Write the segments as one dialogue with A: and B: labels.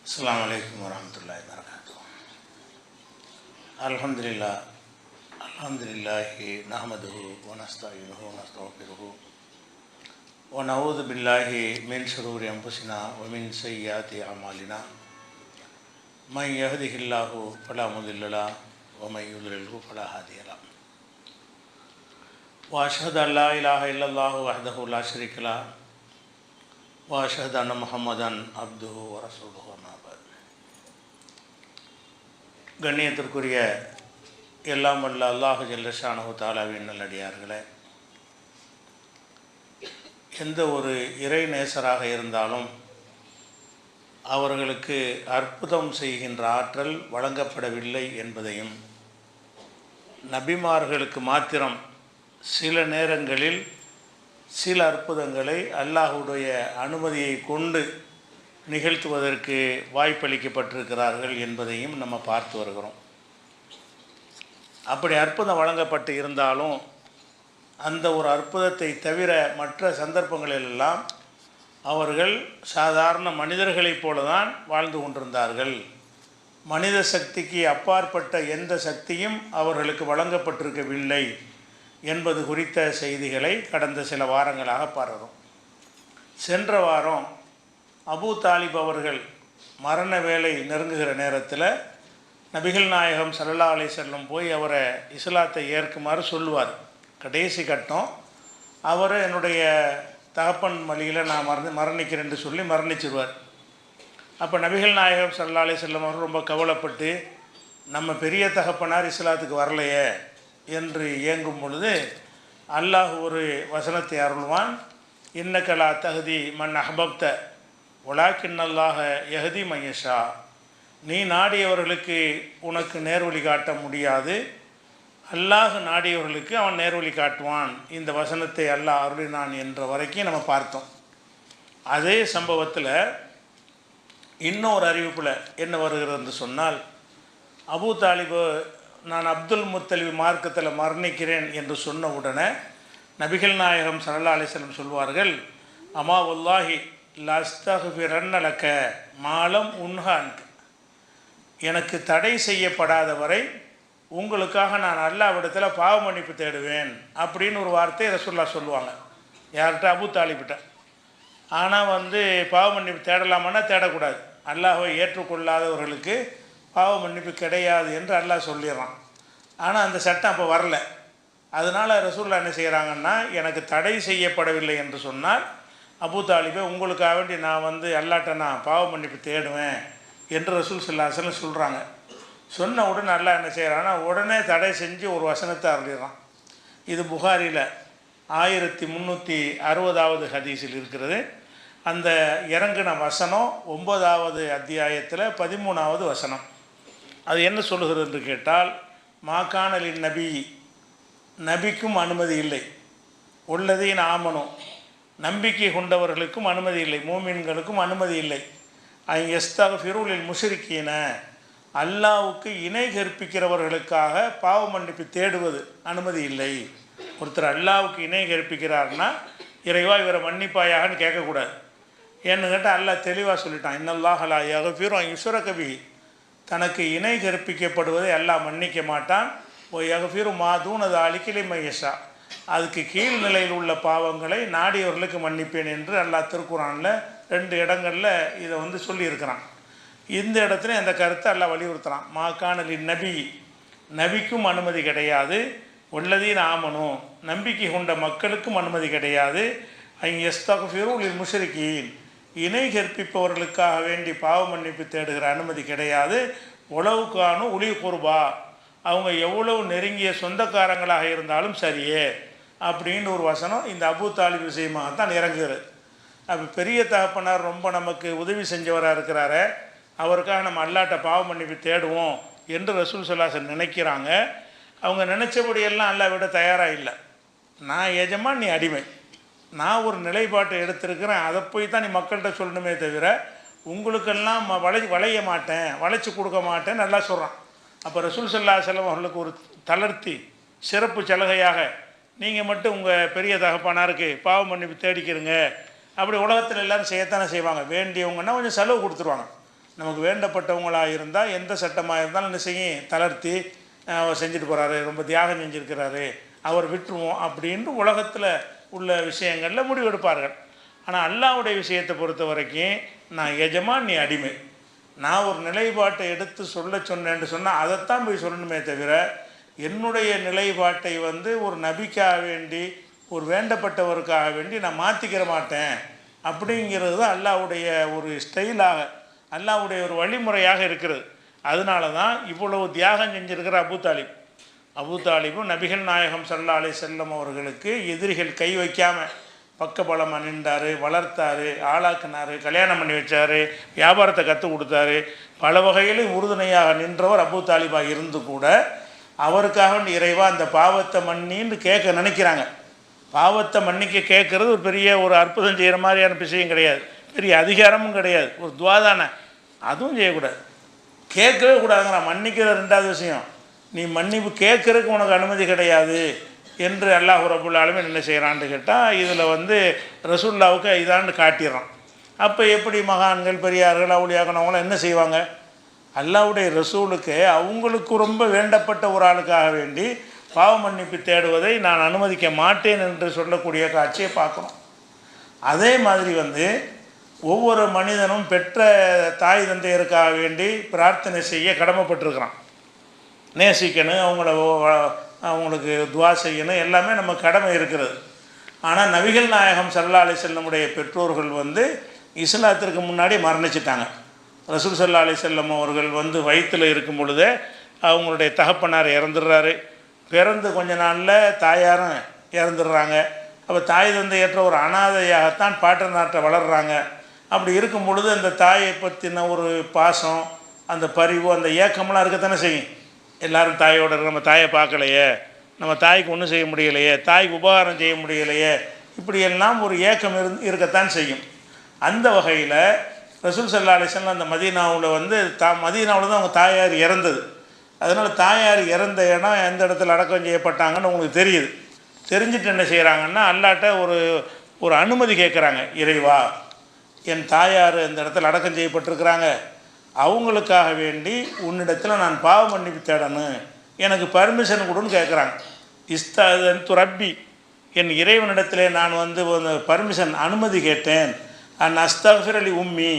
A: السلام عليكم ورحمة الله وبركاته الحمد لله الحمد لله نحمده ونستعينه ونستغفره ونعوذ بالله من شرور أنفسنا ومن سيئات أعمالنا من يهده الله فلا مضل له ومن ஒமை فلا هادي له وأشهد أن لا إله إلا الله وحده لا شريك له وأشهد أن محمدا عبده ورسوله أما بعد கண்ணியத்திற்குரிய எல்லாம் வல்ல அல்லாஹு ஜல்லஷானு தாலாவின் நல்லடியார்களே எந்த ஒரு இறை நேசராக இருந்தாலும் அவர்களுக்கு அற்புதம் செய்கின்ற ஆற்றல் வழங்கப்படவில்லை என்பதையும் நபிமார்களுக்கு மாத்திரம் சில நேரங்களில் சில அற்புதங்களை அல்லாஹுடைய அனுமதியை கொண்டு நிகழ்த்துவதற்கு வாய்ப்பளிக்கப்பட்டிருக்கிறார்கள் என்பதையும் நம்ம பார்த்து வருகிறோம். அப்படி அற்புதம் வழங்கப்பட்டு இருந்தாலும் அந்த ஒரு அற்புதத்தை தவிர மற்ற சந்தர்ப்பங்களிலெல்லாம் அவர்கள் சாதாரண மனிதர்களைப் போல தான் வாழ்ந்து கொண்டிருந்தார்கள். மனித சக்திக்கு அப்பாற்பட்ட எந்த சக்தியும் அவர்களுக்கு வழங்கப்பட்டிருக்கவில்லை. என்பது குறித்த செய்திகளை கடந்த சில வாரங்களாக பார்க்கிறோம். சென்ற வாரம் அபு தாலிப் அவர்கள் மரண வேலை நெருங்குகிற நேரத்தில் நபிகள் நாயகம் சல்லா அலி செல்லம் போய் அவரை இஸ்லாத்தை ஏற்குமாறு சொல்லுவார். கடைசி கட்டம் அவர் என்னுடைய தகப்பன் வழியில் நான் மறந்து மரணிக்கிறேன்னு சொல்லி மரணிச்சிருவார். அப்போ நபிகள் நாயகம் சல்லா அலி செல்லம் அவர் ரொம்ப கவலைப்பட்டு நம்ம பெரிய தகப்பனார் இஸ்லாத்துக்கு வரலையே என்று இயங்கும் பொழுது அல்லாஹ் ஒரு வசனத்தை அருள்வான். இன்னக்கலா தகுதி மண் அஹபப்த உலாக்கின்னல்லாக எஹதி மையஷா நீ நாடியவர்களுக்கு உனக்கு நேர்வழி காட்ட முடியாது. அல்லாஹ் நாடியவர்களுக்கு அவன் நேர்வழி காட்டுவான். இந்த வசனத்தை அல்லாஹ் அருளினான் என்ற வரைக்கும் நம்ம பார்த்தோம். அதே சம்பவத்தில் இன்னொரு அறிவிப்பில் என்ன வருகிறது என்று சொன்னால் அபு தாலிபு நான் அப்துல் முத்தலிவி மார்க்கத்தில் மரணிக்கிறேன் என்று சொன்ன உடனே நபிகள் நாயகம் சல்லா அலிஸ்லம் சொல்வார்கள் அமா உல்லாஹி லஸ்தகுபிரன்னலக்க மாலம் உன்ஹான் எனக்கு தடை செய்யப்படாத வரை உங்களுக்காக நான் அல்லாவிடத்தில் பாவ மன்னிப்பு தேடுவேன் அப்படின்னு ஒரு வார்த்தையை ரசுல்லா சொல்லுவாங்க. யார்கிட்ட? அபு தாலிபிட்ட. ஆனால் வந்து பாவ மன்னிப்பு தேடலாமான்னா தேடக்கூடாது. அல்லாஹை ஏற்றுக்கொள்ளாதவர்களுக்கு பாவ மன்னிப்பு கிடையாது என்று அல்லாஹ் சொல்லிடுறான். ஆனால் அந்த சட்டம் அப்போ வரல. அதனால் ரசூல்லா என்ன செய்கிறாங்கன்னா எனக்கு தடை செய்யப்படவில்லை என்று சொன்னால் அபு தாலிபே உங்களுக்காக வேண்டி நான் வந்து அல்லாட்ட நான் பாவ மன்னிப்பு தேடுவேன் என்று ரசூல் சொல்லாசலம் சொல்கிறாங்க சொன்ன உடனே நல்லா என்ன செய்கிறான்னா உடனே தடை செஞ்சு ஒரு வசனத்தை அருளிடுறான். இது புகாரியில் ஆயிரத்தி முந்நூற்றி அறுபதாவது ஹதீஸில் இருக்கிறது. அந்த இறங்கின வசனம் ஒன்பதாவது அத்தியாயத்தில் பதிமூணாவது வசனம். அது என்ன சொல்லுகிறது என்று கேட்டால் மாக்கானலின் நபி நபிக்கும் அனுமதி இல்லை. உள்ளதையும் ஆமனும் நம்பிக்கை கொண்டவர்களுக்கும் அனுமதி இல்லை. மூமின்களுக்கும் அனுமதி இல்லை. எஸ்தாக ஃபிரூலில் முஷிரிக்கின. அல்லாவுக்கு இணை கற்பிக்கிறவர்களுக்காக பாவ மன்னிப்பு தேடுவது அனுமதி இல்லை. ஒருத்தர் அல்லாவுக்கு இணை கற்பிக்கிறார்னா இறைவா இவரை மன்னிப்பாயாகன்னு கேட்கக்கூடாது. ஏன்னு கேட்டால் அல்லாஹ் தெளிவாக சொல்லிட்டான். இன்னல்லாஹலா யகஃபீரும் யுசுரகபி தனக்கு இணை கற்பிக்கப்படுவதை எல்லாம் மன்னிக்க மாட்டான். ஓ யகஃபீரு மா தூணது அலிக்கிளை அதுக்கு கீழ்நிலையில் உள்ள பாவங்களை நாடியவர்களுக்கு மன்னிப்பேன் என்று அல்லாஹ் திருக்குறானில் ரெண்டு இடங்களில் இதை வந்து சொல்லியிருக்கிறான். இந்த இடத்துல இந்த கருத்தை எல்லாம் வலியுறுத்துகிறான் மா காணலி நபி. நபிக்கும் அனுமதி கிடையாது. உள்ளதீன் ஆமனும் நம்பிக்கை கொண்ட மக்களுக்கும் அனுமதி கிடையாது. அங்கே எஸ்தகுஃபிரூலில் முஷரிக்கீன் இணை கற்பிப்பவர்களுக்காக வேண்டி பாவ மன்னிப்பு தேடுகிற அனுமதி கிடையாது. உளவுக்கானும் உளி குர்பா அவங்க எவ்வளவு நெருங்கிய சொந்தக்காரங்களாக இருந்தாலும் சரியே அப்படின்னு ஒரு வசனம் இந்த அபு தாலிப் விஷயமாகத்தான் இறங்குகிறது. அப்போ பெரிய தகப்பனார் ரொம்ப நமக்கு உதவி செஞ்சவராக இருக்கிறாரு. அவருக்காக நம்ம அல்லாட்ட பாவம் மன்னிப்பு தேடுவோம் என்று ரசூல் சொல்லாசன் நினைக்கிறாங்க. அவங்க நினச்சபடியெல்லாம் அல்லா விட தயாராக இல்லை. நான் எஜமான் நீ அடிமை. நான் ஒரு நிலைப்பாட்டை எடுத்திருக்கிறேன். அதை போய் தான் நீ மக்கள்கிட்ட சொல்லணுமே தவிர உங்களுக்கெல்லாம் ம- வளை வளைய மாட்டேன் வளைச்சி கொடுக்க மாட்டேன் நல்லா சொல்கிறான் அப்போ ரசூல் சல்லா செல்லம் அவர்களுக்கு ஒரு தளர்த்தி சிறப்பு சலுகையாக நீங்கள் மட்டும் உங்கள் பெரிய தகப்பானாருக்கு பாவம் மன்னிப்பு தேடிக்கிறங்க அப்படி உலகத்தில் எல்லோரும் செய்யத்தானே செய்வாங்க. வேண்டியவங்கன்னா கொஞ்சம் செலவு கொடுத்துருவாங்க. நமக்கு வேண்டப்பட்டவங்களாக இருந்தால் எந்த சட்டமாக இருந்தாலும் என்ன செய்யும் தளர்த்தி அவர் செஞ்சுட்டு போகிறாரு ரொம்ப தியாகம் செஞ்சுருக்கிறாரு. அவர் விட்டுருவோம் அப்படின்ட்டு உலகத்தில் உள்ள விஷயங்களில் முடிவெடுப்பார்கள். ஆனால் அல்லாவுடைய விஷயத்தை பொறுத்த வரைக்கும் நான் எஜமான் நீ அடிமை. நான் ஒரு நிலைப்பாட்டை எடுத்து சொல்ல சொன்னேன்னு சொன்னால் அதைத்தான் போய் சொல்லணுமே தவிர என்னுடைய நிலைப்பாட்டை வந்து ஒரு நபிக்காக வேண்டி ஒரு வேண்டப்பட்டவருக்காக வேண்டி நான் மாற்றிக்கிற மாட்டேன். அப்படிங்கிறது தான் அல்லாவுடைய ஒரு ஸ்டைலாக அல்லாஹ்வுடைய ஒரு வழிமுறையாக இருக்கிறது. அதனால தான் இவ்வளவு தியாகம் செஞ்சிருக்கிற அபு தாலிப். அபு தாலிபும் நபிகள் நாயகம் சல்லா அலி செல்லம் அவர்களுக்கு எதிரிகள் கை வைக்காமல் பக்கபலம் அணிந்தார் வளர்த்தாரு ஆளாக்குனாரு கல்யாணம் பண்ணி வச்சாரு வியாபாரத்தை கற்றுக் கொடுத்தாரு. பல வகையிலும் உறுதுணையாக நின்றவர் அபு தாலிபாக இருந்து கூட அவருக்காக இறைவா அந்த பாவத்தை மன்னின்னு கேட்க நினைக்கிறாங்க. பாவத்தை மன்னிக்க கேட்குறது ஒரு பெரிய ஒரு அற்புதம் செய்கிற மாதிரியான விஷயம் கிடையாது. பெரிய அதிகாரமும் கிடையாது. ஒரு துவாதானே அதுவும் செய்யக்கூடாது. கேட்கவே கூடாதுங்கிறான் மன்னிக்கிற ரெண்டாவது விஷயம். நீ மன்னிப்பு கேட்கறதுக்கு உனக்கு அனுமதி கிடையாது. என்று அல்லாஹ் ரபுல் ஆலமின் என்ன செய்கிறான்னு கேட்டால் இதில் வந்து ரசுல்லாவுக்கு இதான்னு காட்டிடுறான் அப்போ எப்படி மகான்கள் பெரியார்கள் அவுளியாக்கணவங்களாம் என்ன செய்வாங்க? அல்லாஹ்வுடைய ரசூலுக்கு அவங்களுக்கு ரொம்ப வேண்டப்பட்ட ஒரு ஆளுக்காக வேண்டி பாவ மன்னிப்பு தேடுவதை நான் அனுமதிக்க மாட்டேன் என்று சொல்லக்கூடிய காட்சியை பார்க்கணும் அதே மாதிரி வந்து ஒவ்வொரு மனிதனும் பெற்ற தாய் தந்தையருக்காக வேண்டி பிரார்த்தனை செய்ய கடமைப்பட்டிருக்கிறான். நேசிக்கணும் அவங்கள அவங்களுக்கு துவா செய்யணும். எல்லாமே நம்ம கடமை இருக்கிறது. ஆனால் நபிகள் நாயகம் சல்லா அலி செல்லமுடைய பெற்றோர்கள் வந்து இஸ்லாத்திற்கு முன்னாடி மரணிச்சிட்டாங்க. ரசூல் சல்லா அலி செல்லம் அவர்கள் வந்து வயிற்றில் இருக்கும் பொழுதே அவங்களுடைய தகப்பனார் இறந்துடுறாரு. பிறந்து கொஞ்ச நாளில் தாயாரும் இறந்துடுறாங்க. அப்போ தாய் தந்தையற்ற ஒரு அனாதையாகத்தான் பாட்டநாட்டை வளர்கிறாங்க அப்படி இருக்கும் பொழுது அந்த தாயை பற்றின ஒரு பாசம் அந்த பரிவு அந்த ஏக்கமெல்லாம் இருக்கத்தானே செய்யும். எல்லாரும் தாயோட நம்ம தாயை பார்க்கலையே. நம்ம தாய்க்கு ஒன்றும் செய்ய முடியலையே. தாய்க்கு உபகாரம் செய்ய முடியலையே. இப்படியெல்லாம் ஒரு ஏக்கம் இரு இருக்கத்தான் செய்யும். அந்த வகையில் ரசூல் சல்லா அலிஸ்லாம் அந்த மதீனாவில் வந்து தா மதீனாவில் தான் அவங்க தாயார் இறந்தது. அதனால் தாயார் இறந்த இடம் எந்த இடத்துல அடக்கம் செய்யப்பட்டாங்கன்னு உங்களுக்கு தெரியுது. தெரிஞ்சுட்டு என்ன செய்கிறாங்கன்னா அல்லாட்ட ஒரு ஒரு அனுமதி கேட்குறாங்க இறைவா என் தாயார் இந்த இடத்துல அடக்கம் செய்யப்பட்டிருக்கிறாங்க. அவங்களுக்காக வேண்டி உன்னிடத்தில் நான் பாவ மன்னிப்பு தேடணும். எனக்கு பர்மிஷன் கொடுன்னு கேட்குறாங்க இஸ்தாதன் துரப்பி என் இறைவனிடத்திலே நான் வந்து பர்மிஷன் அனுமதி கேட்டேன். அன் அஸ்தஃபிர் அலி உம்மி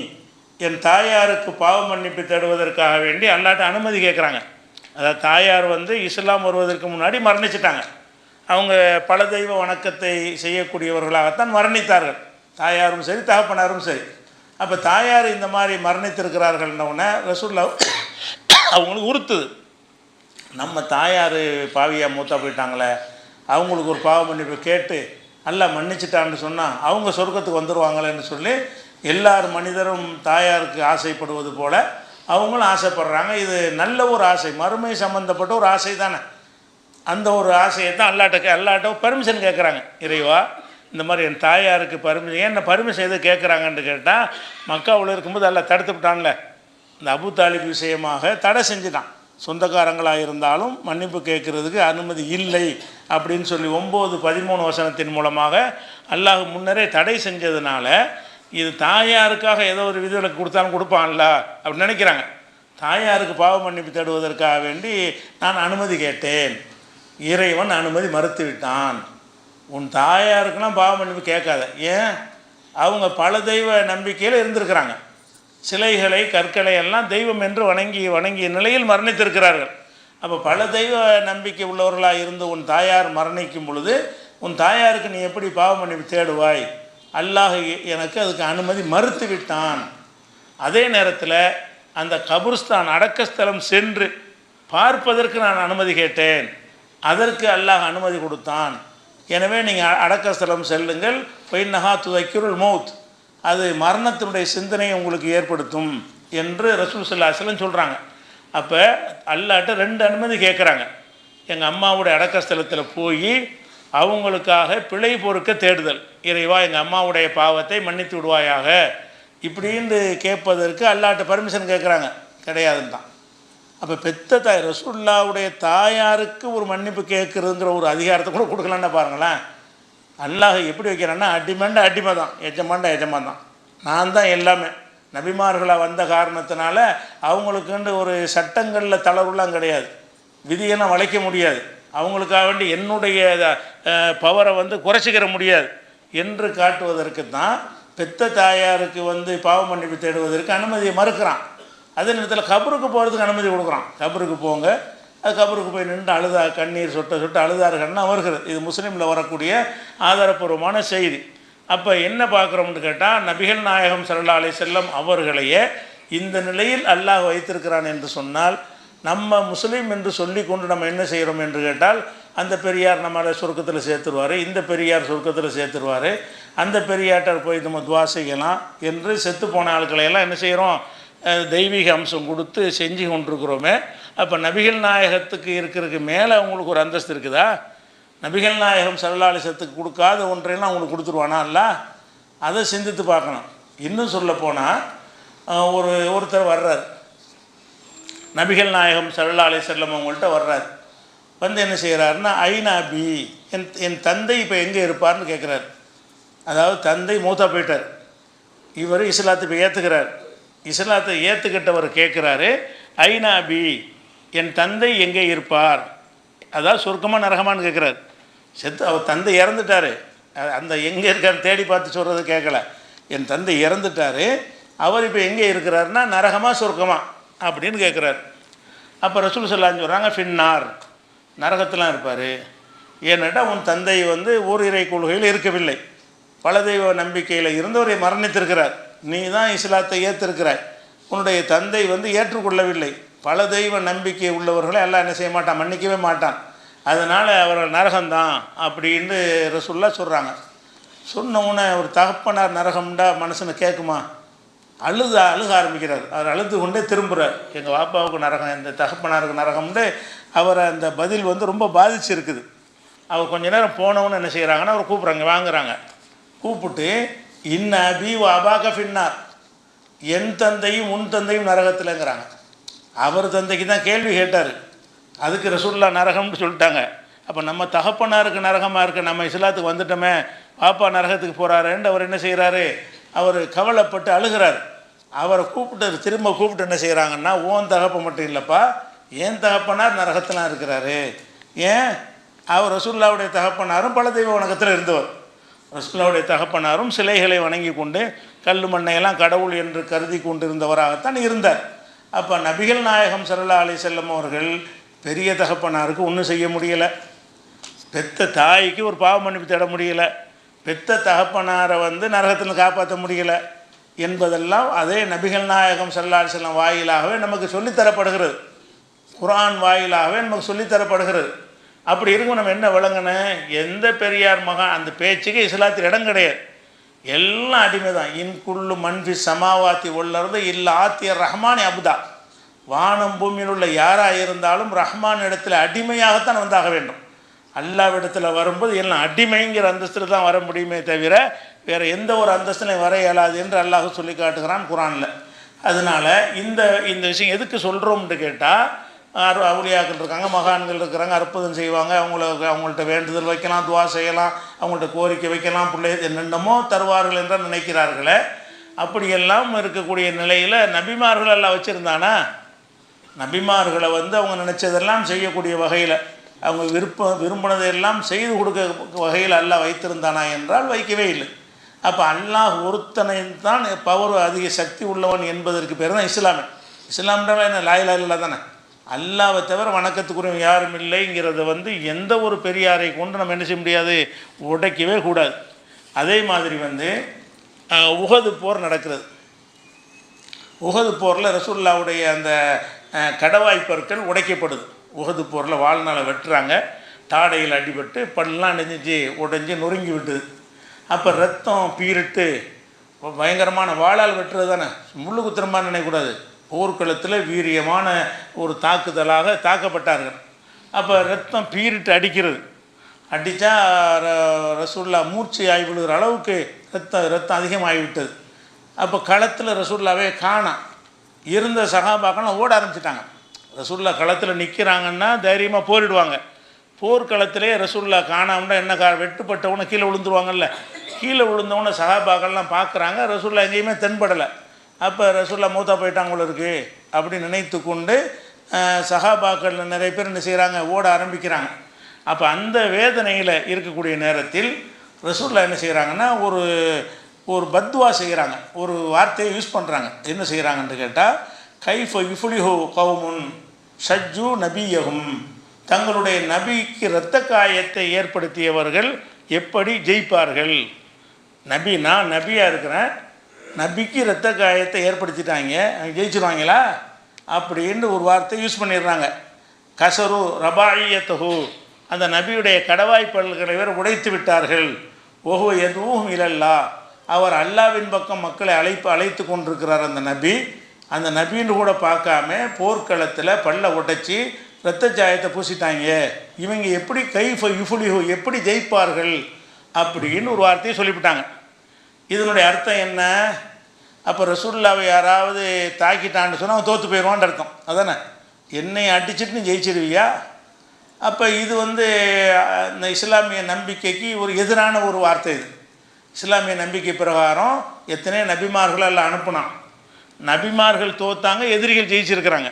A: என் தாயாருக்கு பாவ மன்னிப்பு தேடுவதற்காக வேண்டி அல்லாட்ட அனுமதி கேட்குறாங்க அதாவது தாயார் வந்து இஸ்லாம் வருவதற்கு முன்னாடி மரணிச்சிட்டாங்க. அவங்க பல தெய்வ வணக்கத்தை செய்யக்கூடியவர்களாகத்தான் மரணித்தார்கள். தாயாரும் சரி தகப்பனாரும் சரி. அப்போ தாயார் இந்த மாதிரி மரணித்திருக்கிறார்கள்னவுடனே ரசூல்லா அவங்களுக்கு உறுத்துது. நம்ம தாயார் பாவியாக மூத்தா போயிட்டாங்களே அவங்களுக்கு ஒரு பாவ மன்னிப்பு கேட்டு நல்லா மன்னிச்சிட்டான்னு சொன்னால் அவங்க சொர்க்கத்துக்கு வந்துடுவாங்களேன்னு சொல்லி எல்லார் மனிதரும் தாயாருக்கு ஆசைப்படுவது போல் அவங்களும் ஆசைப்படுறாங்க. இது நல்ல ஒரு ஆசை மறுமை சம்மந்தப்பட்ட ஒரு ஆசை தானே அந்த ஒரு ஆசையை தான் அல்லாட்ட அல்லாட்ட பர்மிஷன் கேட்குறாங்க இறைவா இந்த மாதிரி என் தாயாருக்கு பர்மிஷன் ஏன் பர்மிஷன் எது கேட்குறாங்கன்னு கேட்டால் மக்காவில் இருக்கும்போது எல்லாம் தடுத்து விட்டான்ல. இந்த அபு தாலிப் விஷயமாக தடை செஞ்சுட்டான். சொந்தக்காரங்களாக இருந்தாலும் மன்னிப்பு கேட்குறதுக்கு அனுமதி இல்லை அப்படின்னு சொல்லி ஒம்பது பதிமூணு வசனத்தின் மூலமாக அல்லாஹ் முன்னரே தடை செஞ்சதுனால இது தாயாருக்காக ஏதோ ஒரு விதிவிலக்கு கொடுத்தாலும் கொடுப்பான்ல அப்படின்னு நினைக்கிறாங்க. தாயாருக்கு பாவ மன்னிப்பு தேடுவதற்காக வேண்டி நான் அனுமதி கேட்டேன். இறைவன் அனுமதி மறுத்து விட்டான். உன் தாயாருக்கெல்லாம் பாவ மன்னிப்பு கேட்காத. ஏன்? அவங்க பல தெய்வ நம்பிக்கையில் இருந்திருக்கிறாங்க. சிலைகளை கற்களை எல்லாம் தெய்வம் என்று வணங்கி வணங்கிய நிலையில் மரணித்திருக்கிறார்கள். அப்போ பல தெய்வ நம்பிக்கை உள்ளவர்களாக இருந்து உன் தாயார் மரணிக்கும் பொழுது உன் தாயாருக்கு நீ எப்படி பாவ மன்னிப்பு தேடுவாய்? அல்லாஹ் எனக்கு அதுக்கு அனுமதி மறுத்து விட்டான். அதே நேரத்தில் அந்த கபுர்ஸ்தான் அடக்கஸ்தலம் சென்று பார்ப்பதற்கு நான் அனுமதி கேட்டேன். அதற்கு அல்லாஹ் அனுமதி கொடுத்தான். எனவே நீங்கள் அடக்கஸ்தலம் செல்லுங்கள். பொய்நகா துதைக்குருள் மௌத். அது மரணத்தினுடைய சிந்தனையை உங்களுக்கு ஏற்படுத்தும் என்று ரசூல் சல்லாஹலம் சொல்கிறாங்க அப்போ அல்லாட்ட ரெண்டு அனுமதி கேட்குறாங்க எங்கள் அம்மாவுடைய அடக்கஸ்தலத்தில் போய் அவங்களுக்காக பிழை பொறுக்க தேடுதல். இறைவா எங்கள் அம்மாவுடைய பாவத்தை மன்னித்து விடுவாயாக. இப்படின்னு கேட்பதற்கு அல்லாட்ட பர்மிஷன் கேட்குறாங்க கிடையாதுன்னு தான் அப்போ பெத்த தாய் ரசூல்லாவுடைய தாயாருக்கு ஒரு மன்னிப்பு கேட்குறதுங்கிற ஒரு அதிகாரத்தை கூட கொடுக்கலான்னு பாருங்களேன். அல்லாஹ் எப்படி வைக்கிறான்னா அடிமண்ட அடிமை தான் எஜமாண்ட எஜமான் தான் நான் தான் எல்லாமே. நபிமார்களாக வந்த காரணத்தினால அவங்களுக்குன்னு ஒரு சட்டங்களில் தளர்வுலாம் கிடையாது. விதியெல்லாம் வளைக்க முடியாது. அவங்களுக்காக வேண்டி என்னுடைய பவரை வந்து குறைச்சிக்கிற முடியாது என்று காட்டுவதற்கு தான் பெத்த தாயாருக்கு வந்து பாவ மன்னிப்பு தேடுவதற்கு அனுமதியை மறுக்கிறான். அதே நேரத்தில் கபருக்கு போகிறதுக்கு அனுமதி கொடுக்குறான். கபருக்கு போங்க. அது கபருக்கு போய் நின்று அழுதா கண்ணீர் சொட்ட சொட்ட அழுதார்கள்னா வருகிறது. இது முஸ்லீமில் வரக்கூடிய ஆதாரப்பூர்வமான செய்தி. அப்போ என்ன பார்க்குறோம்னு கேட்டால் நபிகள் நாயகம் சல்லா அலி செல்லம் அவர்களையே இந்த நிலையில் அல்லாஹ் வைத்திருக்கிறான் என்று சொன்னால் நம்ம முஸ்லீம் என்று சொல்லி கொண்டு நம்ம என்ன செய்கிறோம் என்று கேட்டால் அந்த பெரியார் நம்மளை சுருக்கத்தில் சேர்த்துருவார் இந்த பெரியார் சுருக்கத்தில் சேர்த்துருவார் அந்த பெரியார்ட்ட போய் நம்ம துவா செய்யலாம் என்று செத்து போன ஆட்களையெல்லாம் என்ன செய்கிறோம் தெய்வீக அம்சம் கொடுத்து செஞ்சு கொண்டிருக்கிறோமே. அப்போ நபிகள் நாயகத்துக்கு இருக்கிறதுக்கு மேலே அவங்களுக்கு ஒரு அந்தஸ்து இருக்குதா? நபிகள் நாயகம் சரலாலிசத்துக்கு கொடுக்காத ஒன்றையெல்லாம் அவங்களுக்கு கொடுத்துருவானா? இல்ல? அதை சிந்தித்து பார்க்கணும். இன்னும் சொல்லப்போனால் ஒரு ஒருத்தர் வர்றார். நபிகள் நாயகம் சரலாலை செல்லம் அவங்கள்ட்ட வர்றார். வந்து என்ன செய்கிறாருன்னா ஐநா பி என் என் தந்தை இப்போ எங்கே இருப்பார்னு கேட்குறாரு அதாவது தந்தை மூத்தா போயிட்டார். இவர் இஸ்லாத்து இப்போ ஏற்றுக்கிறார் இஸ்லாத்தை ஏற்றுக்கிட்டவர் கேட்குறாரு ஐநாபி என் தந்தை எங்கே இருப்பார்? அதாவது சொர்க்கமாக நரகமான்னு கேட்குறாரு செத்து அவர் தந்தை இறந்துட்டார். அந்த எங்கே இருக்கார் தேடி பார்த்து சொல்கிறது கேட்கல என் தந்தை இறந்துட்டார். அவர் இப்போ எங்கே இருக்கிறாருன்னா நரகமா சொர்க்கமா? அப்படின்னு கேட்குறாரு அப்போ ரசூல் சொல்லான்னு சொல்கிறாங்க ஃபின்னார். நரகத்திலாம் இருப்பார். ஏன்னாட்டா உன் தந்தை வந்து ஓரிரை கொள்கையில் இருக்கவில்லை. பல தெய்வ நம்பிக்கையில் இருந்தவரை மரணித்திருக்கிறார். நீ தான் இஸ்லாத்தை ஏற்றிருக்கிறாய் உன்னுடைய தந்தை வந்து ஏற்றுக்கொள்ளவில்லை. பல தெய்வ நம்பிக்கை உள்ளவர்களை எல்லாம் என்ன செய்ய மாட்டான்? மன்னிக்கவே மாட்டான். அதனால் அவர்கள் நரகம்தான் அப்படின்னு ரசுல்லா சொல்கிறாங்க சொன்ன உடனே ஒரு தகப்பனார் நரகம்டா மனசுன்னு கேட்குமா அழுத அழுக ஆரம்பிக்கிறார். அவர் அழுது கொண்டே திரும்புகிறார் எங்கள் பாப்பாவுக்கு நரகம் இந்த தகப்பனாருக்கு நரகம்னு அவரை அந்த பதில் வந்து ரொம்ப பாதிச்சிருக்குது. அவர் கொஞ்ச நேரம் போனவன்னு என்ன செய்கிறாங்கன்னா அவர் கூப்பிட்றாங்க வாங்குறாங்க. கூப்பிட்டு இன்ன அபி அபாக ஃபின்னார். என் தந்தையும் உன் தந்தையும் நரகத்தில்ங்கிறாங்க. அவர் தந்தைக்கு தான் கேள்வி கேட்டார். அதுக்கு ரசூல்லா நரகம்னு சொல்லிட்டாங்க. அப்போ நம்ம தகப்பனாருக்கு நரகமாக இருக்கு நம்ம இஸ்லாத்துக்கு வந்துட்டோமே பாப்பா நரகத்துக்கு போகிறாருன்ட்டு அவர் என்ன செய்கிறாரு அவர் கவலைப்பட்டு அழுகிறார். அவரை கூப்பிட்டு திரும்ப கூப்பிட்டு என்ன செய்கிறாங்கன்னா ஓன் தகப்பை மட்டும் இல்லைப்பா ஏன் தகப்பனார் நரகத்தெலாம் இருக்கிறாரு. ஏன்? அவர் ரசூல்லாவுடைய தகப்பனாரும் பல தெய்வ வணக்கத்தில் இருந்தவர். கிருஷ்ணனுடைய தகப்பனாரும் சிலைகளை வணங்கி கொண்டு கல் மண்ணையெல்லாம் கடவுள் என்று கருதி கொண்டிருந்தவராகத்தான் இருந்தார். அப்போ நபிகள் நாயகம் சல்லா அலி செல்லம் அவர்கள் பெரிய தகப்பனாருக்கு ஒன்றும் செய்ய முடியலை. பெத்த தாய்க்கு ஒரு பாவ மன்னிப்பு தேட முடியலை. பெத்த தகப்பனாரை வந்து நரகத்தில் காப்பாற்ற முடியலை என்பதெல்லாம் அதே நபிகள் நாயகம் சல்லா அலி செல்லம் வாயிலாகவே நமக்கு சொல்லித்தரப்படுகிறது. குரான் வாயிலாகவே நமக்கு சொல்லித்தரப்படுகிறது. அப்படி இருக்கும் நம்ம என்ன விளங்கணும் எந்த பெரியார் மகன் அந்த பேச்சுக்கு இஸ்லாத்தில் இடம் கிடையாது. எல்லாம் அடிமை தான் இன்குள்ளு மன்ஃபி சமாவாத்தி உள்ளறது இல்லை ஆத்திய ரஹ்மானி அபுதா. வானம் பூமியில் உள்ள யாராக இருந்தாலும் ரஹ்மான் இடத்துல அடிமையாகத்தான் வந்தாக வேண்டும். அல்லாவிடத்தில் வரும்போது எல்லாம் அடிமைங்கிற அந்தஸ்தில் தான் வர முடியுமே தவிர வேறு எந்த ஒரு அந்தஸ்திலையும் வர இயலாது என்று அல்லாஹ் சொல்லி காட்டுகிறான் குரானில். அதனால் இந்த இந்த விஷயம் எதுக்கு சொல்கிறோம்னு கேட்டால் அவுளியாக்கள் இருக்காங்க மகான்கள் இருக்கிறாங்க அற்புதம் செய்வாங்க. அவங்கள அவங்கள்ட்ட வேண்டுதல் வைக்கலாம் துவா செய்யலாம் அவங்கள்ட்ட கோரிக்கை வைக்கலாம். பிள்ளை என்னென்னமோ தருவார்கள் என்று நினைக்கிறார்களே. அப்படியெல்லாம் இருக்கக்கூடிய நிலையில் நபிமார்கள் எல்லாம் வச்சுருந்தானா? நபிமார்களை வந்து அவங்க நினச்சதெல்லாம் செய்யக்கூடிய வகையில் அவங்க விருப்பம் விரும்பினதையெல்லாம் செய்து கொடுக்க வகையில் எல்லாம் வைத்திருந்தானா என்றால் வைக்கவே இல்லை. அப்போ அல்லாஹ் ஒருத்தனை தான் பவர் அதிக சக்தி உள்ளவன் என்பதற்கு பேர் தான் இஸ்லாமே. இஸ்லாம்ன்றவன் என்ன? லாயிலா இல்லை தானே? அல்லாவை தவிர வணக்கத்துக்குரிய யாரும் இல்லைங்கிறத வந்து எந்த ஒரு பெரியாரை கொண்டு நம்ம என்ன செய்ய முடியாது? உடைக்கவே கூடாது. அதே மாதிரி வந்து உகது போர் நடக்கிறது. உகது போரில் ரசூல்லாவுடைய அந்த கடவாய் பற்கள் உடைக்கப்படுது. உகது போரில் வாழ்நாளை வெட்டுறாங்க. தாடையில் அடிபட்டு பல்லாம் நெஞ்சிச்சு உடைஞ்சு நொறுங்கி விட்டுது. அப்போ ரத்தம் பீரிட்டு பயங்கரமான வாளால் வெட்டுறது தானே? முள்ளு குத்திரமாக நினைக்கக்கூடாது. போர்க்களத்தில் வீரியமான ஒரு தாக்குதலாக தாக்கப்பட்டார்கள். அப்போ ரத்தம் பீரிட்டு அடிக்கிறது. அடித்தா ரசூல்லா மூர்ச்சி ஆகி விழுகிற அளவுக்கு ரத்தம் ரத்தம் அதிகமாகிவிட்டது. அப்போ களத்தில் ரசூல்லாவே காணாம் இருந்த சகாபாக்கெல்லாம் ஓட ஆரம்பிச்சிட்டாங்க. ரசூல்லா களத்தில் நிற்கிறாங்கன்னா தைரியமாக போரிடுவாங்க. போர்க்களத்திலே ரசூல்லா காணாமன்னா என்ன கா வெட்டுப்பட்டவனை கீழே விழுந்துருவாங்கல்ல. கீழே விழுந்தவனை சகாபாக்கள்லாம் பார்க்குறாங்க ரசூல்லா எங்கேயுமே தென்படலை. அப்போ ரசூல்லா மூத்தா போயிட்டாங்க போல இருக்கு அப்படி நினைத்து கொண்டு அஹ், நிறைய பேர் என்ன செய்கிறாங்க ஓட ஆரம்பிக்கிறாங்க. அப்போ அந்த வேதனையில் இருக்கக்கூடிய நேரத்தில் ரசூல்லா என்ன செய்கிறாங்கன்னா ஒரு ஒரு பத்வா செய்கிறாங்க ஒரு வார்த்தையை யூஸ் பண்ணுறாங்க என்ன செய்கிறாங்கன்னு கேட்டால் கைஃப விஃபுலிஹோ கவுமுன் ஷஜ்ஜு நபியகும் தங்களுடைய நபிக்கு இரத்த காயத்தை ஏற்படுத்தியவர்கள் எப்படி ஜெயிப்பார்கள்? நபி நான் நபியாக இருக்கிறேன். நபிக்கு இரத்த காயத்தை ஏற்படுத்திட்டாங்க. அவங்க ஜெயிச்சிருவாங்களா? அப்படின்னு ஒரு வார்த்தை யூஸ் பண்ணிடுறாங்க. கசரு ரபாயத்தகு அந்த நபியுடைய கடவாய் பல்களை வேறு உடைத்து விட்டார்கள். ஓஹோ எதுவும் இல்லல்லா. அவர் அல்லாவின் பக்கம் மக்களை அழைப்பு அழைத்து கொண்டிருக்கிறார் அந்த நபி. அந்த நபின்னு கூட பார்க்காம போர்க்களத்தில் பல்ல உடைச்சி இரத்த சாயத்தை பூசிட்டாங்க. இவங்க எப்படி கைஃப யுஃபுலிஹு எப்படி ஜெயிப்பார்கள்? அப்படின்னு ஒரு வார்த்தையை சொல்லிவிட்டாங்க. இதனுடைய அர்த்தம் என்ன? அப்போ ரசூல்லாவை யாராவது தாக்கிட்டான்னு சொன்னால் அவன் தோற்று போயிடுவான்னு அர்த்தம். அதானே? என்னை அடிச்சுட்டு நீ ஜெயிச்சிருவியா? அப்போ இது வந்து இந்த இஸ்லாமிய நம்பிக்கைக்கு ஒரு எதிரான ஒரு வார்த்தை இது. இஸ்லாமிய நம்பிக்கை பிரகாரம் எத்தனையோ நபிமார்களை எல்லாம் அனுப்புனான். நபிமார்கள் தோத்தாங்க எதிரிகள் ஜெயிச்சிருக்கிறாங்க.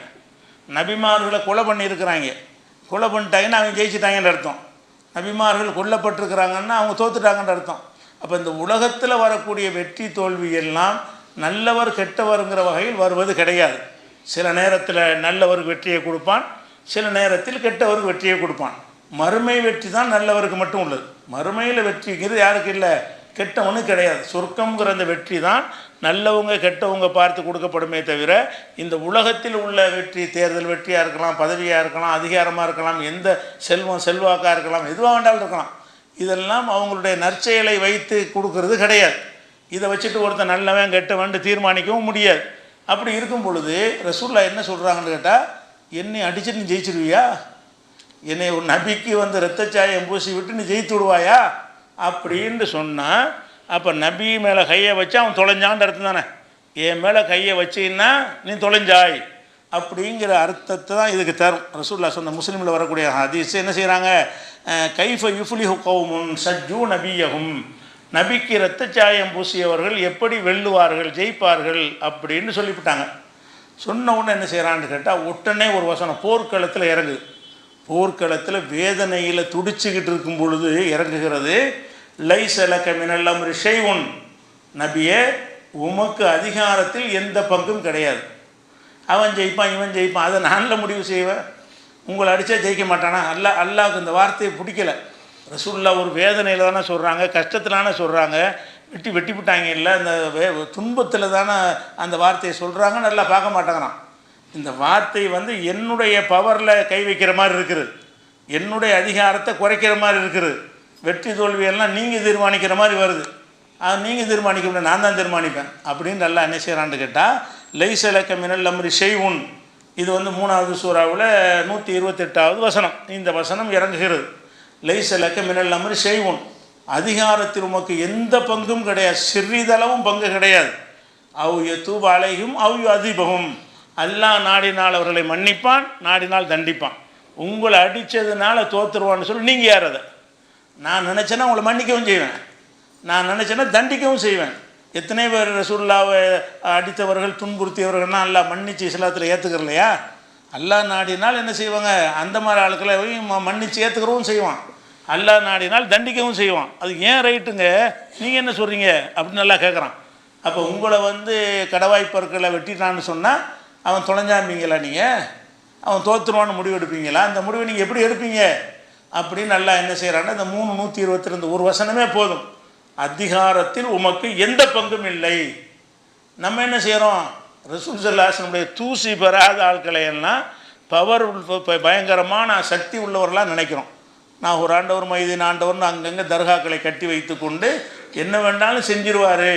A: நபிமார்களை கொலை பண்ணியிருக்கிறாங்க. கொலை பண்ணிட்டாங்கன்னா அவங்க ஜெயிச்சிட்டாங்கன்னு அர்த்தம். நபிமார்கள் கொல்லப்பட்டிருக்கிறாங்கன்னா அவங்க தோத்துட்டாங்கன்ற அர்த்தம். அப்போ இந்த உலகத்தில் வரக்கூடிய வெற்றி தோல்வி எல்லாம் நல்லவர் கெட்டவருங்கிற வகையில் வருவது கிடையாது. சில நேரத்தில் நல்லவருக்கு வெற்றியை கொடுப்பான் சில நேரத்தில் கெட்டவருக்கு வெற்றியை கொடுப்பான். மறுமை வெற்றி தான் நல்லவருக்கு மட்டும் உள்ளது. மறுமையில் வெற்றிங்கிறது யாருக்கு இல்லை? கெட்டவனு கிடையாது. சொர்க்கங்கிற அந்த வெற்றி தான் நல்லவங்க கெட்டவங்க பார்த்து கொடுக்கப்படுமே தவிர இந்த உலகத்தில் உள்ள வெற்றி தேர்தல் வெற்றியாக இருக்கலாம் பதவியாக இருக்கலாம் அதிகாரமாக இருக்கலாம் எந்த செல்வம் செல்வாக்காக இருக்கலாம் எதுவாக வேண்டாலும் இருக்கலாம். இதெல்லாம் அவங்களுடைய நற்செயலை வைத்து கொடுக்கறது கிடையாது. இதை வச்சுட்டு ஒருத்தன் நல்லவன் கெட்டவன்ட்டு தீர்மானிக்கவும் முடியாது. அப்படி இருக்கும் பொழுது ரசூல்லா என்ன சொல்கிறாங்கன்னு கேட்டால் என்னை அடிச்சுட்டு நீ ஜெயிச்சிருவியா? என்னை ஒரு நபிக்கு வந்து ரத்தச்சாயம் பூசி விட்டு நீ ஜெயித்து விடுவாயா? அப்படின்னு சொன்னால் அப்போ நபி மேலே கையை வச்சு அவன் தொலைஞ்சான்ற அர்த்தம் தானே. என் மேலே கையை வச்சின்னா நீ தொலைஞ்சாய். அப்படிங்கிற அர்த்தத்தை தான் இதுக்கு தரும். ரசூல்லா சொன்ன முஸ்லீமில் வரக்கூடிய ஹதீஸ் என்ன செய்கிறாங்க கைஃப யுஃப்லிஹு கௌமுன் சஜ்ஜூ நபியகும் நபிக்கு இரத்தச்சாயம் பூசியவர்கள் எப்படி வெல்லுவார்கள் ஜெயிப்பார்கள் அப்படின்னு சொல்லிவிட்டாங்க. சொன்ன உடனே என்ன செய்கிறான்னு கேட்டால் உடனே ஒரு வசனம் போர்க்களத்தில் இறங்குது. போர்க்களத்தில் வேதனையில் துடிச்சுக்கிட்டு இருக்கும் பொழுது இறங்குகிறது. லைசலக்க மினல்லம் ரிஷைவுன் நபியே உமக்கு அதிகாரத்தில் எந்த பங்கும் கிடையாது. அவன் ஜெயிப்பான் இவன் ஜெயிப்பான். அதை நானில் முடிவு செய்வேன் உங்களை அடித்தா ஜெயிக்க மாட்டானா? அல்லா அல்லாவுக்கு இந்த வார்த்தையை பிடிக்கல. ரசூல்லா ஒரு வேதனையில் தானே சொல்கிறாங்க கஷ்டத்தில் தானே சொல்கிறாங்க வெட்டி வெட்டி விட்டாங்க இல்லை அந்த வே துன்பத்தில் தானே அந்த வார்த்தையை சொல்கிறாங்க நல்லா பார்க்க மாட்டேங்கிறான். இந்த வார்த்தை வந்து என்னுடைய பவரில் கை வைக்கிற மாதிரி இருக்குது. என்னுடைய அதிகாரத்தை குறைக்கிற மாதிரி இருக்குது. வெற்றி தோல்வியெல்லாம் நீங்கள் தீர்மானிக்கிற மாதிரி வருது. அது நீங்கள் தீர்மானிக்க முடியாது நான் தான் தீர்மானிப்பேன். அப்படின்னு நல்லா என்ன செய்கிறான்னு கேட்டால் லைசலக்க மினல் அம்ரி செய்வுன் இது வந்து மூணாவது சூறாவில் நூற்றி இருபத்தெட்டாவது வசனம். இந்த வசனம் இறங்குகிறது. லைசலக்க மினல் அம்ரி செய்வோம் அதிகாரத்தில் உமக்கு எந்த பங்கும் கிடையாது. சிறிதளவும் பங்கு கிடையாது. அவ்ய தூபாலையும் அலையும் அவ் அதிபகும் அல்லாஹ் நாடினால் அவர்களை மன்னிப்பான் நாடினால் தண்டிப்பான். உங்களை அடித்ததுனால தோத்துருவான்னு சொல்லி நீங்கள் யார் அதை? நான் நினச்சேன்னா உங்களை மன்னிக்கவும் செய்வேன். நான் நினச்சேன்னா தண்டிக்கவும் செய்வேன். எத்தனை பேர் ரசூல்லாவை அடித்தவர்கள் துன்புறுத்தியவர்கள்லாம் அல்லாஹ் மன்னிச்சு இஸ்லாத்தில் ஏற்றுக்கிறலையா அல்லா நாடினால் என்ன செய்வாங்க? அந்த மாதிரி ஆட்களை ம- மன்னிச்சு ஏற்றுக்கிறவும் செய்வான். அல்லா நாடினால் தண்டிக்கவும் செய்வான். அது ஏன் ரைட்டுங்க? நீங்கள் என்ன சொல்கிறீங்க அப்படின்னு நல்லா கேட்குறான் அப்போ உங்களை வந்து கடவாய் வெட்டிட்டான்னு சொன்னால் அவன் தொலைஞ்சாம்பீங்களா நீங்கள் அவன் தோற்றுருவான்னு முடிவு எடுப்பீங்களா? அந்த முடிவை நீங்கள் எப்படி எடுப்பீங்க? அப்படின்னு நல்லா என்ன செய்கிறான்னா இந்த மூணு நூற்றி இருபத்தி ரெண்டு ஒரு வசனமே போதும். அதிகாரத்தில் உமக்கு எந்த பங்கும் இல்லை. நம்ம என்ன செய்கிறோம் ரசூல் சல்லாசனுடைய தூசி பெறாத ஆட்களை எல்லாம் பவர் பயங்கரமான சக்தி உள்ளவர்களாக நினைக்கிறோம். நான் ஒரு ஆண்டவர் மைதீன் ஆண்டவர்னு அங்கங்கே தர்காக்களை கட்டி வைத்து கொண்டு என்ன வேண்டாலும் செஞ்சிருவார்.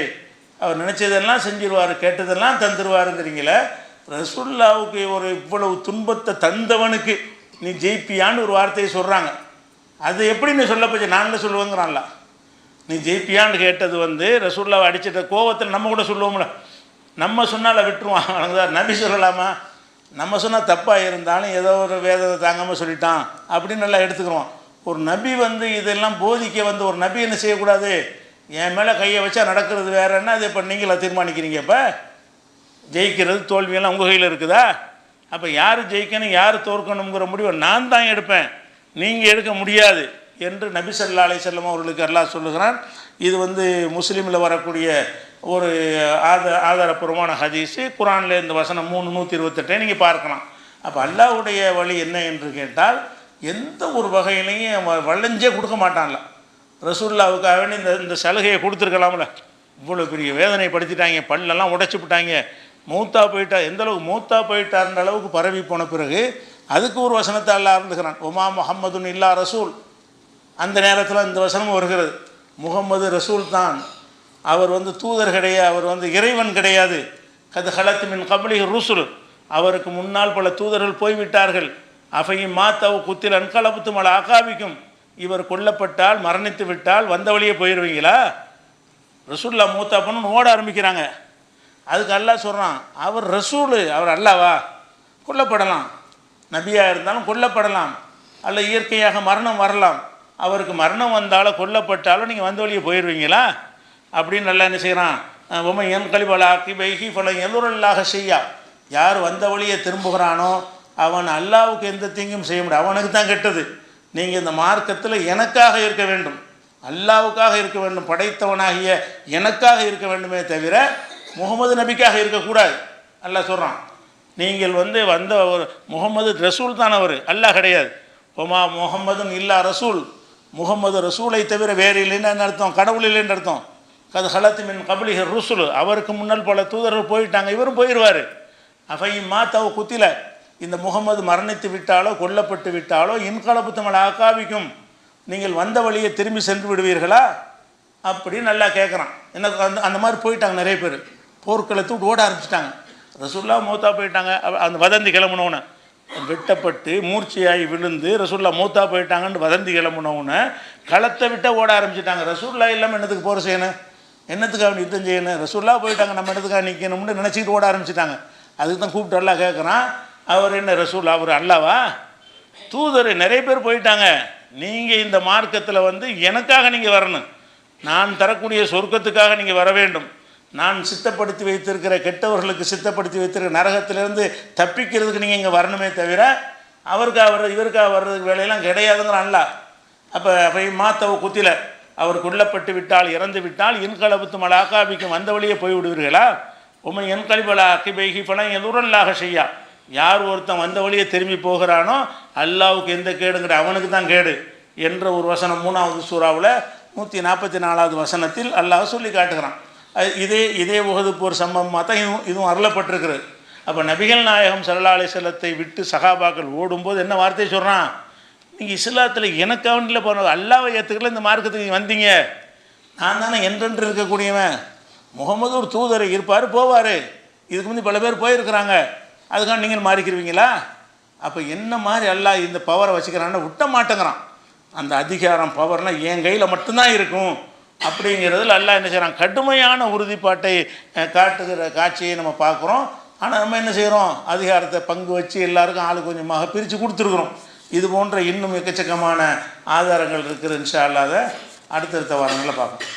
A: அவர் நினச்சதெல்லாம் செஞ்சிருவார் கேட்டதெல்லாம் தந்துருவாருங்கிறீங்களே ரசுல்லாவுக்கு ஒரு இவ்வளவு துன்பத்தை தந்தவனுக்கு நீ ஜெயிப்பியான்னு ஒரு வார்த்தையை சொல்கிறாங்க அது எப்படி நீ சொல்ல போச்சு நாங்களே சொல்லுவேங்கிறான்ல. நீ ஜெயிப்பியான்னு கேட்டது வந்து ரசூல்லாவை அடிச்சிட்ட கோவத்தில் நம்ம கூட சொல்லுவோம்ல. நம்ம சொன்னால விட்டுருவான். அவனுக்கு நபி சொல்லலாமா? நம்ம சொன்னால் தப்பாக இருந்தாலும் ஏதோ ஒரு வேதத்தை தாங்காமல் சொல்லிட்டான் அப்படின்னு நல்லா எடுத்துக்கிறோம். ஒரு நபி வந்து இதெல்லாம் போதிக்க வந்து ஒரு நபி என்ன செய்யக்கூடாது? என் மேலே கையை வச்சா நடக்கிறது வேறன்னா அது இப்போ நீங்களா தீர்மானிக்கிறீங்க இப்போ? ஜெயிக்கிறது தோல்வியெல்லாம் உங்கள் கையில் இருக்குதா? அப்போ யார் ஜெயிக்கணும் யார் தோற்கணுங்கிற முடிவை நான் தான் எடுப்பேன். நீங்கள் எடுக்க முடியாது. என்று நபி ஸல்லல்லாஹு அலைஹி அவர்களுக்கு அல்லாஹ் சொல்லுகிறான். இது வந்து முஸ்லீமில் வரக்கூடிய ஒரு ஆத ஆதாரப்பூர்வமான ஹதீஸு. குரானில் இந்த வசனம் மூணு நூற்றி இருபத்தெட்டை நீங்கள் பார்க்கலாம். அப்போ அல்லாஹ்வுடைய வழி என்ன என்று கேட்டால் எந்த ஒரு வகையிலையும் வளைஞ்சே கொடுக்க மாட்டான்ல. ரசூல்லாவுக்காக வேண்டி இந்த இந்த சலுகையை கொடுத்துருக்கலாம்ல. இவ்வளோ பெரிய வேதனை படுத்திட்டாங்க பல்லெல்லாம் உடைச்சி விட்டாங்க. மூத்தா போயிட்டா எந்த அளவுக்கு மூத்தா போயிட்டார்ன்ற அளவுக்கு பரவி போன பிறகு அதுக்கு ஒரு வசனத்தை அல்லா இருந்துக்கிறான் உமா முஹம்மதுன் இல்லா ரசூல். அந்த நேரத்தில் இந்த வசனமும் வருகிறது. முகம்மது ரசூல் தான். அவர் வந்து தூதர் கிடையாது அவர் வந்து இறைவன் கிடையாது. கது ஹலத்து மின் கபலி ருசுல். அவருக்கு முன்னால் பல தூதர்கள் போய்விட்டார்கள். அஃபையும் மாத்தவு குத்தில் அன்கலபத்து மல அகாபிக்கும் இவர் கொல்லப்பட்டால் மரணித்து விட்டால் வந்த வழியே போயிடுவீங்களா ரசூல்லா மூத்தா ஓட ஆரம்பிக்கிறாங்க. அதுக்கு அல்லாஹ் சொல்கிறான் அவர் ரசூலு அவர் அல்லாவா? கொல்லப்படலாம். நபியாக இருந்தாலும் கொல்லப்படலாம். அல்ல இயற்கையாக மரணம் வரலாம். அவருக்கு மரணம் வந்தாலும் கொல்லப்பட்டாலும் நீங்கள் வந்த வழியே போயிடுவீங்களா அப்படின்னு நல்லா என்ன செய்கிறான் உமை என் கழிவலா கிபைகி பல எல்லோரல்லாக செய்யா யார் வந்த வழியை திரும்புகிறானோ அவன் அல்லாவுக்கு எந்த தீங்கும் செய்ய முடியாது. அவனுக்கு தான் கெட்டது. நீங்கள் இந்த மார்க்கத்தில் எனக்காக இருக்க வேண்டும். அல்லாவுக்காக இருக்க வேண்டும். படைத்தவனாகிய எனக்காக இருக்க வேண்டுமே தவிர முகமது நபிக்காக இருக்கக்கூடாது. அல்லாஹ் சொல்கிறான் நீங்கள் வந்து வந்த ஒரு முகமது ரசூல் தான் அவர். அல்லாஹ் கிடையாது. ஒமா முகமதுன் இல்லா ரசூல். முகமது ரசூலை தவிர வேறு இல்லைன்னு அர்த்தம்? கடவுள் இல்லைன்னு அர்த்தம். கது ஹலத்து மின் கபலிக ருசுல். அவருக்கு முன்னால் பல தூதர்கள் போயிட்டாங்க. இவரும் போயிடுவார் அஃபையும் மாத்தாவ குத்தில. இந்த முகமது மரணித்து விட்டாலோ கொல்லப்பட்டு விட்டாலோ இன்கலப்பு தமிழ் ஆக்காவிக்கும் நீங்கள் வந்த வழியை திரும்பி சென்று விடுவீர்களா? அப்படி நல்லா கேட்குறான் என்ன அந்த அந்த மாதிரி போயிட்டாங்க நிறைய பேர். போர்க்களத்து ஓட ஆரம்பிச்சிட்டாங்க. ரசுல்லா மூத்தா போயிட்டாங்க. அந்த வதந்தி கிளம்புனவுன்னு வெட்டப்பட்டு மூர்ச்சையாகி விழுந்து ரசுல்லா மூத்தா போயிட்டாங்கன்னு வதந்தி கிளம்புனவுன்னு களத்தை விட்ட ஓட ஆரம்பிச்சிட்டாங்க. ரசூல்லா இல்லாமல் என்னத்துக்கு போகிற செய்யணும் என்னத்துக்காக அவன் யுத்தம் செய்யணும் ரசூல்லா போயிட்டாங்க நம்ம என்னத்துக்காக நிற்கணும்னு நினச்சிக்கிட்டு ஓட ஆரம்பிச்சிட்டாங்க. அதுக்கு தான் கூப்பிட்டு அல்லா கேட்குறான் அவர் என்ன ரசூல்லா அவர் அல்லாவா? தூதர் நிறைய பேர் போயிட்டாங்க. நீங்கள் இந்த மார்க்கத்தில் வந்து எனக்காக நீங்கள் வரணும். நான் தரக்கூடிய சொர்க்கத்துக்காக நீங்கள் வர வேண்டும். நான் சித்தப்படுத்தி வைத்திருக்கிற கெட்டவர்களுக்கு சித்தப்படுத்தி வைத்திருக்கிற நரகத்திலிருந்து தப்பிக்கிறதுக்கு நீங்கள் இங்கே வரணுமே தவிர அவருக்காக வர்றது இவருக்காக வர்றதுக்கு வேலையெல்லாம் கிடையாதுங்கிறான்ல. அப்போ அப்போ மாத்தவ குத்தில அவர் கொல்லப்பட்டு விட்டால் இறந்து விட்டால் இன்கலபத்து மலாக்காபிக்கும் வந்த வழியே போய் விடுவீர்களா? உமை என் கழிபலா அக்கிபைகி பணம் எதுரல்லாக செய்யா. யார் ஒருத்தன் வந்த வழியே திரும்பி போகிறானோ அல்லாவுக்கு எந்த கேடுங்கிற அவனுக்கு தான் கேடு என்ற ஒரு வசனம் மூணாவது சூறாவில் நூற்றி நாற்பத்தி நாலாவது வசனத்தில் அல்லாஹ் சொல்லி காட்டுகிறான். இதே இதே உகது போர் சம்பவமாக தான் இதுவும் இதுவும் அருளப்பட்டிருக்கிறது. அப்போ நபிகள் நாயகம் சல்லா செல்லத்தை விட்டு சகாபாக்கள் ஓடும்போது என்ன வார்த்தை சொல்கிறான் நீங்கள் இஸ்லாத்தில் எனக்கு அவனில் போனது அல்லாவை ஏற்றுக்கல இந்த மார்க்கத்துக்கு நீங்கள் வந்தீங்க. நான் தானே என்றென்று இருக்கக்கூடியவன். முகமது ஒரு தூதர் இருப்பார் போவார். இதுக்கு முந்தி பல பேர் போயிருக்கிறாங்க. அதுக்காக நீங்கள் மாறிக்கிருவீங்களா? அப்போ என்ன மாதிரி எல்லாம் இந்த பவரை வச்சுக்கிறான்னு விட்ட மாட்டேங்கிறான் அந்த அதிகாரம் பவர்னால் என் கையில் மட்டும்தான் இருக்கும். அப்படிங்கிறதுல அல்லாஹ் என்ன செய்கிறான் கடுமையான உறுதிப்பாட்டை காட்டுகிற காட்சியை நம்ம பார்க்குறோம். ஆனால் நம்ம என்ன செய்கிறோம் அதிகாரத்தை பங்கு வச்சு எல்லாருக்கும் ஆளு கொஞ்சமாக பிரித்து கொடுத்துருக்குறோம். இது போன்ற இன்னும் எக்கச்சக்கமான ஆதாரங்கள் இருக்குது இன்ஷா அல்லாத அடுத்தடுத்த வாரங்களில் பார்ப்போம்.